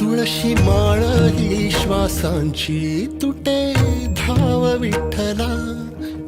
तुळशी माळ ही श्वासांची तुटे धाव विठ्ठला.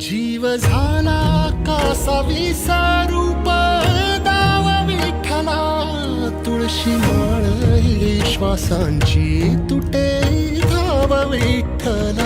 जीव झाला कासा विसारूप दाव विठ्ठला. तुळशी माळ ही श्वासांची तुटे धाव विठ्ठला.